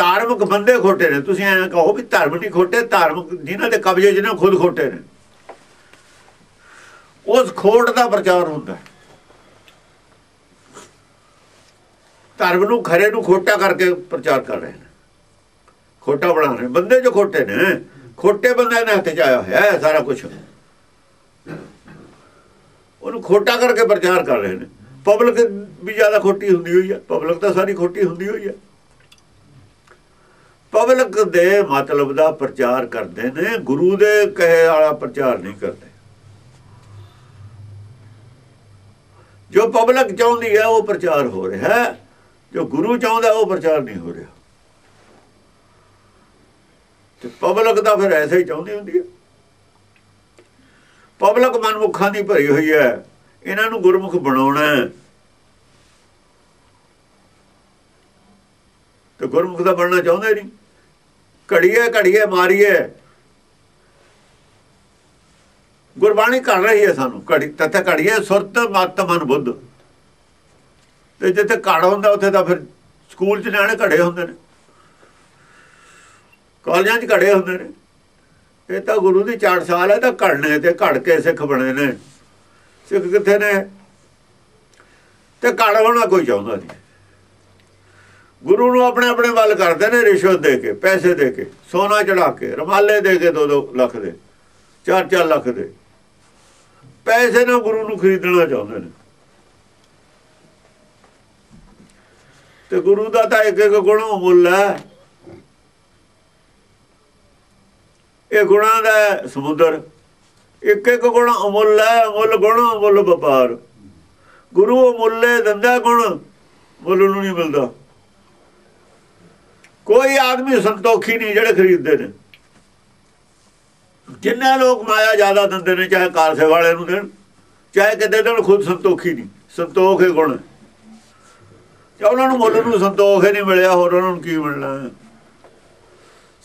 ਧਾਰਮਿਕ ਬੰਦੇ ਖੋਟੇ ਨੇ। ਤੁਸੀਂ ਐਂ ਕਹੋ ਵੀ ਧਰਮ ਨਹੀਂ ਖੋਟੇ, ਧਾਰਮਿਕ ਜਿਨ੍ਹਾਂ ਦੇ ਕਬਜ਼ੇ ਜਿਹਨਾਂ ਖੁਦ ਖੋਟੇ ਨੇ। ਉਸ ਖੋਟ ਦਾ ਪ੍ਰਚਾਰ ਹੁੰਦਾ ਧਰਮ ਨੂੰ ਖਰੇ ਨੂੰ ਖੋਟਾ ਕਰਕੇ ਪ੍ਰਚਾਰ ਕਰ ਰਹੇ ਨੇ। ਖੋਟਾ ਬਣਾ ਰਹੇ ਬੰਦੇ ਜੋ ਖੋਟੇ ਨੇ, ਖੋਟੇ ਬੰਦੇ ਨੇ ਹੱਥ ਚ ਆਇਆ ਹੋਇਆ ਹੈ ਸਾਰਾ ਕੁਝ ਉਹਨੂੰ ਖੋਟਾ ਕਰਕੇ ਪ੍ਰਚਾਰ ਕਰ ਰਹੇ ਨੇ। ਪਬਲਿਕ ਵੀ ਜ਼ਿਆਦਾ ਖੋਟੀ ਹੁੰਦੀ ਹੋਈ ਹੈ। ਪਬਲਿਕ ਤਾਂ ਸਾਰੀ ਖੋਟੀ ਹੁੰਦੀ ਹੋਈ ਹੈ। ਪਬਲਿਕ ਦੇ ਮਤਲਬ ਦਾ ਪ੍ਰਚਾਰ ਕਰਦੇ ਨੇ, ਗੁਰੂ ਦੇ ਕਹੇ ਵਾਲਾ ਪ੍ਰਚਾਰ ਨਹੀਂ ਕਰਦੇ। ਜੋ ਪਬਲਿਕ ਚਾਹੁੰਦੀ ਹੈ, ਉਹ ਪ੍ਰਚਾਰ ਹੋ ਰਿਹਾ ਹੈ। ਜੋ ਗੁਰੂ ਚਾਹੁੰਦਾ ਉਹ ਪ੍ਰਚਾਰ ਨਹੀਂ ਹੋ ਰਿਹਾ। ਤੇ ਪਬਲਿਕ ਤਾਂ ਫਿਰ ਐਸੇ ਹੀ ਚਾਹੁੰਦੀ ਹੁੰਦੀ ਹੈ। ਪਬਲਿਕ ਮਨਮੁੱਖਾਂ ਦੀ ਭਰੀ ਹੋਈ ਹੈ। ਇਹਨਾਂ ਨੂੰ ਗੁਰਮੁਖ ਬਣਾਉਣਾ ਤੇ ਗੁਰਮੁਖ ਦਾ ਬਣਨਾ ਚਾਹੁੰਦੇ ਨਹੀਂ। ਘੜੀਏ ਘੜੀਏ, ਮਾਰੀਏ। ਗੁਰਬਾਣੀ ਕਰ ਰਹੀ ਹੈ ਸਾਨੂੰ। ਘੜੀ, ਤੱਥੇ ਘੜੀਏ, ਸੁਰਤ, ਮਤ, ਮਨ, ਬੁੱਧ। ਤੇ ਜਿੱਥੇ ਘੜ ਹੁੰਦਾ, ਉੱਥੇ ਤਾਂ ਫਿਰ ਸਕੂਲ 'ਚ ਨਿਆਣੇ ਘੜੇ ਹੁੰਦੇ ਨੇ। ਕਾਲਜਾਂ 'ਚ ਘੜੇ ਹੁੰਦੇ ਨੇ। ਇਹ ਤਾਂ ਗੁਰੂ ਦੀ ਚਾਰ ਸਾਲ ਹੈ ਤਾਂ ਘੜਨੇ ਤੇ ਘੜ ਕੇ ਸਿੱਖ ਬਣੇ ਨੇ। ਸਿੱਖ ਕਿੱਥੇ ਨੇ? ਤੇ ਘੜ ਹੋਣਾ ਕੋਈ ਚਾਹੁੰਦਾ ਨਹੀਂ ਗੁਰੂ ਨੂੰ ਆਪਣੇ ਆਪਣੇ ਵੱਲ ਕਰਦੇ ਨੇ ਰਿਸ਼ਵਤ ਦੇ ਕੇ, ਪੈਸੇ ਦੇ ਕੇ, ਸੋਨਾ ਚੜਾ ਕੇ, ਰਮਾਲੇ ਦੇ ਕੇ 2-2 ਲੱਖ ਦੇ 4-4 ਲੱਖ ਦੇ। ਪੈਸੇ ਨਾਲ ਗੁਰੂ ਨੂੰ ਖਰੀਦਣਾ ਚਾਹੁੰਦੇ ਨੇ। ਤੇ ਗੁਰੂ ਦਾ ਤਾਂ ਇੱਕ ਇੱਕ ਗੁਣ ਮੁੱਲ ਹੈ। ਇਹ ਗੁਣਾਂ ਦਾ ਸਮੁੰਦਰ। ਇੱਕ ਇੱਕ ਗੁਣ ਅਮੁੱਲ ਹੈ, ਅਮੁੱਲ ਗੁਣ, ਅਮੁੱਲ ਵਪਾਰ। ਗੁਰੂ ਅਮੁੱਲੇ ਦੰਦਾ ਗੁਣ, ਮੁੱਲ ਨੂੰ ਨਹੀਂ ਮਿਲਦਾ। ਕੋਈ ਆਦਮੀ ਸੰਤੋਖੀ ਨਹੀਂ ਜਿਹੜੇ ਖਰੀਦਦੇ ਨੇ। ਜਿੰਨੇ ਲੋਕ ਮਾਇਆ ਜ਼ਿਆਦਾ ਦਿੰਦੇ ਨੇ, ਚਾਹੇ ਕਾਰਸੇ ਵਾਲੇ ਨੂੰ ਦੇਣ, ਚਾਹੇ ਕਿਤੇ ਦੇਣ, ਖੁਦ ਸੰਤੋਖੀ ਨਹੀਂ। ਸੰਤੋਖ ਹੀ ਗੁਣ ਜੇ ਉਹਨਾਂ ਨੂੰ ਮੁੱਲ ਨੂੰ ਸੰਤੋਖ ਹੀ ਨਹੀਂ ਮਿਲਿਆ, ਹੋਰ ਉਹਨਾਂ ਨੂੰ ਕੀ ਮਿਲਣਾ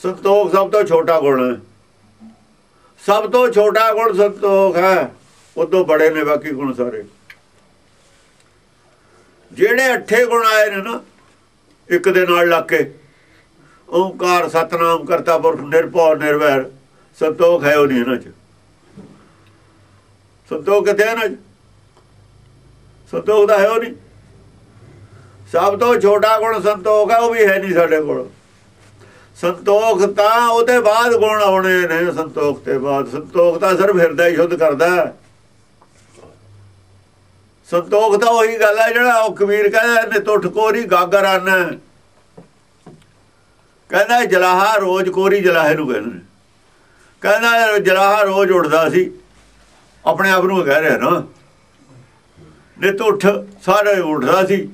ਸੰਤੋਖ ਸਭ ਤੋਂ ਛੋਟਾ ਗੁਣ ਹੈ। ਸਭ ਤੋਂ ਛੋਟਾ ਗੁਣ ਸੰਤੋਖ ਹੈ। ਉਦੋਂ ਬੜੇ ਨੇ ਬਾਕੀ ਗੁਣ ਸਾਰੇ। ਜਿਹੜੇ ਅੱਠੇ ਗੁਣ ਆਏ ਨੇ ਨਾ, ਇੱਕ ਦੇ ਨਾਲ ਲੱਗ ਕੇ ਓੰਕਾਰ ਸਤਨਾਮ ਕਰਤਾ ਪੁਰਖ, ਨਿਰਭਉ, ਨਿਰਵੈਰ। ਸੰਤੋਖ ਹੈ ਉਹ ਨਹੀਂ ਇਹਨਾਂ ਚ। ਸੰਤੋਖ ਕਿੱਥੇ ਹੈ ਨਾ ਸੰਤੋਖ ਦਾ ਹੈ ਉਹ ਨਹੀਂ। ਸਭ ਤੋਂ ਛੋਟਾ ਗੁਣ ਸੰਤੋਖ ਹੈ, ਉਹ ਵੀ ਹੈ ਨਹੀਂ ਸਾਡੇ ਕੋਲ। ਸੰਤੋਖ ਤਾਂ ਉਹਦੇ ਬਾਅਦ ਗੁਣ ਆਉਣੇ ਨੇ, ਸੰਤੋਖ ਤੇ ਬਾਅਦ। ਸੰਤੋਖ ਤਾਂ ਸਿਰਫ ਹਿਰਦਾ ਹੀ ਸ਼ੁੱਧ ਕਰਦਾ ਸੰਤੋਖ ਤਾਂ ਉਹੀ ਗੱਲ ਹੈ ਜਿਹੜਾ ਉਹ ਕਬੀਰ ਕਹਿੰਦਾ ਨੇ ਟੁੱਟ ਕੋਰੀ ਗਾਗਰ ਆਨਾ। ਕਹਿੰਦਾ ਜਲਾਹਾ ਰੋਜ਼ ਕੋਰੀ ਜਲਾਹੇ ਨੂੰ ਕਹਿੰਦੇ। ਨੇ ਕਹਿੰਦਾ ਜਲਾਹਾ ਰੋਜ਼ ਉੱਡਦਾ ਸੀ। ਆਪਣੇ ਆਪ ਨੂੰ ਕਹਿ ਰਿਹਾ ਨਾ। ਨਿਤ ਉੱਠ, ਸਾਰੇ ਉੱਠਦਾ ਸੀ।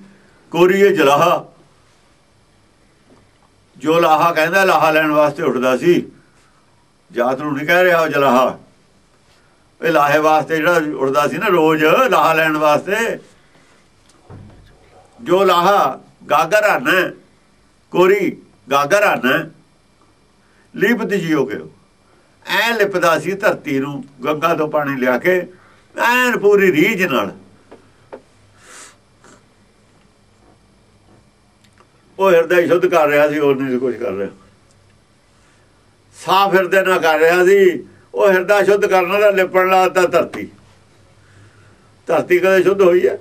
ਕੋਰੀ ਇਹ ਜਲਾਹਾ। ਜੋ ਲਾਹਾ ਕਹਿੰਦਾ, ਲਾਹਾ ਲੈਣ ਵਾਸਤੇ ਉੱਠਦਾ ਸੀ। ਜਾਤ ਨੂੰ ਨਹੀਂ ਕਹਿ ਰਿਹਾ ਉਹ ਜਲਾਹਾ। ਇਹ ਲਾਹੇ ਵਾਸਤੇ ਜਿਹੜਾ ਉੱਠਦਾ ਸੀ ਨਾ ਰੋਜ਼, ਲਾਹਾ ਲੈਣ ਵਾਸਤੇ। ਜੋ ਲਾਹਾ ਗਾਗਰ ਆਨਾ ਕੋਰੀ ਗਾਗਰ ਆਨਾ ਲਿਪਤ ਜਿਓਗੇ ਐ ਲਿਪਦਾ ਸੀ ਧਰਤੀ ਨੂੰ, ਗੰਗਾ ਤੋਂ ਪਾਣੀ ਲਿਆ ਕੇ, ਐਨ ਪੂਰੀ ਰੀਝ ਨਾਲ। ਉਹ ਹਿਰਦਾ ਸ਼ੁੱਧ ਕਰ ਰਿਹਾ ਸੀ, ਹੋਰ ਨਹੀਂ ਕੁਝ ਕਰ ਰਿਹਾ। ਸਾਫ਼ ਹਿਰਦੇ ਨਾਲ ਕਰ ਰਿਹਾ ਸੀ, ਉਹ ਹਿਰਦਾ ਸ਼ੁੱਧ ਕਰਨ ਦਾ ਲਿਪਣ ਲਾਤਾ ਧਰਤੀ। ਧਰਤੀ ਕਦੇ ਸ਼ੁੱਧ ਹੋਈ ਹੈ?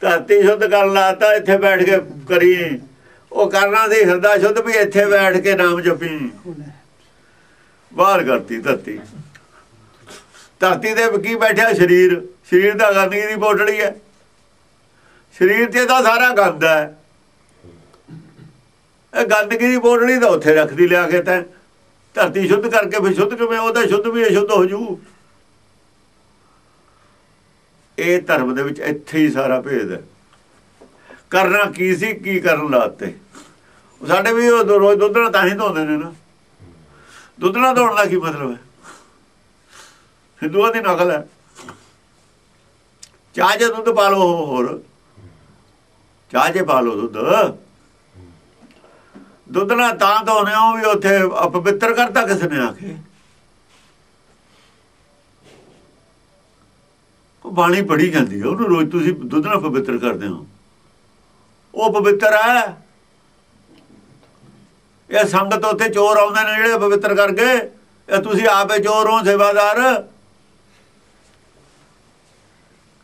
ਧਰਤੀ ਸ਼ੁੱਧ ਕਰਨ ਲਾਤਾ ਇੱਥੇ ਬੈਠ ਕੇ ਕਰੀ ਉਹ ਕਰਨਾ ਸੀ ਹਿਰਦਾ ਸ਼ੁੱਧ ਵੀ ਇੱਥੇ ਬੈਠ ਕੇ ਨਾਮ ਜਪੀ। ਬਾਹਰ ਕਰਤੀ ਧਰਤੀ। ਧਰਤੀ ਦੇ ਕੀ ਬੈਠਿਆ? ਸਰੀਰ। ਸਰੀਰ ਦਾ ਗੰਦਗੀ ਦੀ ਪੋਟੜੀ ਹੈ। ਸਰੀਰ ਤੇ ਤਾਂ ਸਾਰਾ ਗੰਦ ਹੈ। ਇਹ ਗੰਦਗੀ ਦੀ ਬੋਟੜੀ ਤਾਂ ਉੱਥੇ ਰੱਖਦੀ ਲਿਆ ਕੇ ਤੈਂ। ਧਰਤੀ ਸ਼ੁੱਧ ਕਰਕੇ ਫਿਰ ਸ਼ੁੱਧ ਕਿਵੇਂ? ਉਹਦਾ ਸ਼ੁੱਧ ਵੀ ਅਸ਼ੁੱਧ ਹੋ ਜੂ। ਇਹ ਧਰਮ ਦੇ ਵਿੱਚ ਇੱਥੇ ਹੀ ਸਾਰਾ ਭੇਦ ਹੈ। ਕਰਨਾ ਕੀ ਸੀ, ਕੀ ਕਰਨ ਲਾਤੇ? ਸਾਡੇ ਵੀ ਉਹ ਰੋਜ਼ ਦੁੱਧ ਨਾਲ ਤਾਂ ਹੀ ਧੋਂਦੇ ਨੇ ਨਾ। ਦੁੱਧ ਨਾਲ ਧੋਣ ਦਾ ਕੀ ਮਤਲਬ ਹੈ? ਹਿੰਦੂਆਂ ਦੀ ਨਕਲ ਹੈ। ਚਾਹ ਜੇ ਦੁੱਧ ਪਾ ਲਓ ਹੋਰ। ਚਾਹ ਜੇ ਪਾ ਲਓ ਦੁੱਧ। ਦੁੱਧ ਨਾਲ ਤਾਂ ਧੋਨੇ ਹੋ ਵੀ ਉੱਥੇ ਅਪਵਿੱਤਰ ਕਰਤਾ ਕਿਸ ਨੇ ਆਖੇ ਉਹ ਬਾਣੀ ਪੜੀ ਜਾਂਦੀ ਹੈ, ਉਹਨੂੰ ਰੋਜ਼ ਤੁਸੀਂ ਦੁੱਧ ਨਾਲ ਪਵਿੱਤਰ ਕਰਦੇ ਹੋ। ਉਹ ਪਵਿੱਤਰ ਹੈ। ਇਹ ਸੰਗਤ ਉੱਥੇ ਚੋਰ ਆਉਂਦੇ ਨੇ ਜਿਹੜੇ ਪਵਿੱਤਰ ਕਰਕੇ। ਇਹ ਤੁਸੀਂ ਆਪੇ ਚੋਰ ਹੋ, ਸੇਵਾਦਾਰ।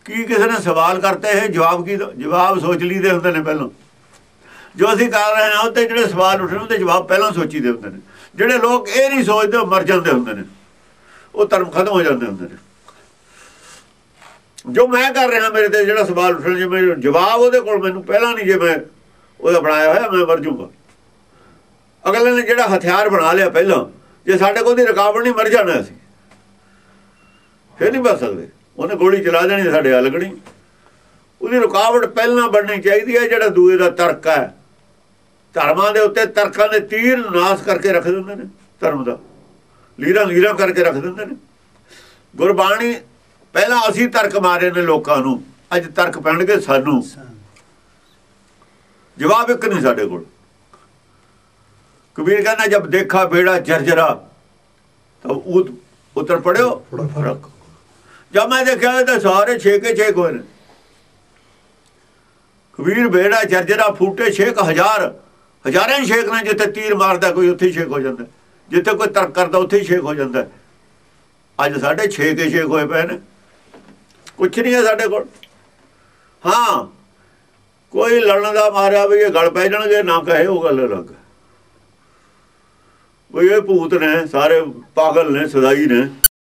ਕੀ ਕਿਸੇ ਨੇ ਸਵਾਲ ਕਰਤੇ? ਹੈ ਜਵਾਬ ਕੀ ਜਵਾਬ ਸੋਚ ਲਈਦੇ ਹੁੰਦੇ ਨੇ ਪਹਿਲਾਂ। ਜੋ ਅਸੀਂ ਕਰ ਰਹੇ ਹਾਂ ਉੱਤੇ ਜਿਹੜੇ ਸਵਾਲ ਉੱਠਣ ਉਹਦੇ ਜਵਾਬ ਪਹਿਲਾਂ ਸੋਚੀਦੇ ਹੁੰਦੇ ਨੇ। ਜਿਹੜੇ ਲੋਕ ਇਹ ਨਹੀਂ ਸੋਚਦੇ, ਉਹ ਮਰ ਜਾਂਦੇ ਹੁੰਦੇ ਨੇ। ਉਹ ਧਰਮ ਖਤਮ ਹੋ ਜਾਂਦੇ ਹੁੰਦੇ ਨੇ। ਜੋ ਮੈਂ ਕਰ ਰਿਹਾ ਮੇਰੇ ਤੇ ਜਿਹੜਾ ਸਵਾਲ ਉੱਠਣ ਜੇ ਮੈਂ ਜਵਾਬ ਉਹਦੇ ਕੋਲ ਮੈਨੂੰ ਪਹਿਲਾਂ ਨਹੀਂ ਜੇ ਮੈਂ ਉਹਦਾ ਬਣਾਇਆ ਹੋਇਆ, ਮੈਂ ਮਰ ਅਗਲੇ ਨੇ ਜਿਹੜਾ ਹਥਿਆਰ ਬਣਾ ਲਿਆ ਪਹਿਲਾਂ, ਜੇ ਸਾਡੇ ਕੋਲ ਦੀ ਰੁਕਾਵਟ ਨਹੀਂ, ਮਰ ਜਾਣਾ ਅਸੀਂ। ਫਿਰ ਨਹੀਂ ਬਚ ਸਕਦੇ। ਉਹਨੇ ਗੋਲੀ ਚਲਾ ਦੇਣੀ ਸਾਡੇ ਆ ਲੱਗਣੀ। ਉਹਦੀ ਰੁਕਾਵਟ ਪਹਿਲਾਂ ਬਣਨੀ ਚਾਹੀਦੀ ਹੈ, ਜਿਹੜਾ ਦੂਏ ਦਾ ਤਰਕ ਹੈ। ਧਰਮਾਂ ਦੇ ਉੱਤੇ ਤਰਕਾਂ ਦੇ ਤੀਰ ਨਾਸ ਕਰਕੇ ਰੱਖ ਦਿੰਦੇ ਨੇ, ਧਰਮ ਦਾ। ਲੀਰਾ ਲੀਰਾ ਕਰਕੇ ਰੱਖ ਦਿੰਦੇ ਨੇ। ਗੁਰਬਾਣੀ ਪਹਿਲਾਂ ਅਸੀਂ ਤਰਕ ਮਾਰੇ ਨੇ ਲੋਕਾਂ ਨੂੰ ਅੱਜ ਤਰਕ ਪੈਣਗੇ ਸਾਨੂੰ। ਜਵਾਬ ਇੱਕ ਨਹੀਂ ਸਾਡੇ ਕੋਲ। ਕਬੀਰ ਕਹਿੰਦਾ ਜਦ ਦੇਖਾ ਬੇੜਾ ਜਰਜਰਾ ਤਾਂ ਉਹ ਉਤਰ ਪੜਿਓ ਫ਼ਰਕ। ਜਦ ਮੈਂ ਦੇਖਿਆ ਤਾਂ ਸਾਰੇ ਛੇਕੇ ਛੇਕ ਹੋਏ ਨੇ। ਕਬੀਰ ਬੇੜਾ ਜਰਜਰਾ ਫੂਟੇ ਛੇਕ ਹਜ਼ਾਰ। ਹਜ਼ਾਰਾਂ ਛੇਕ ਨੇ ਜਿੱਥੇ ਤੀਰ ਮਾਰਦਾ ਕੋਈ ਉੱਥੇ ਛੇਕ ਹੋ ਜਾਂਦਾ। ਜਿੱਥੇ ਕੋਈ ਤਰਕ ਕਰਦਾ ਉੱਥੇ ਛੇਕ ਹੋ ਜਾਂਦਾ। ਅੱਜ ਸਾਡੇ ਛੇਕੇ ਛੇਕ ਹੋਏ ਪਏ ਨੇ। ਕੁਛ ਨਹੀਂ ਹੈ ਸਾਡੇ ਕੋਲ। ਹਾਂ, ਕੋਈ ਲੜਨ ਦਾ ਮਾਰਿਆ ਵੀ ਇਹ ਗਲ ਪੈ ਜਾਣਗੇ, ਨਾ ਕਹੇ ਉਹ ਗੱਲ ਅਲੱਗ। ਵੀ ਇਹ ਭੂਤ ਨੇ, ਸਾਰੇ ਪਾਗਲ ਨੇ, ਸਦਾਈ ਨੇ।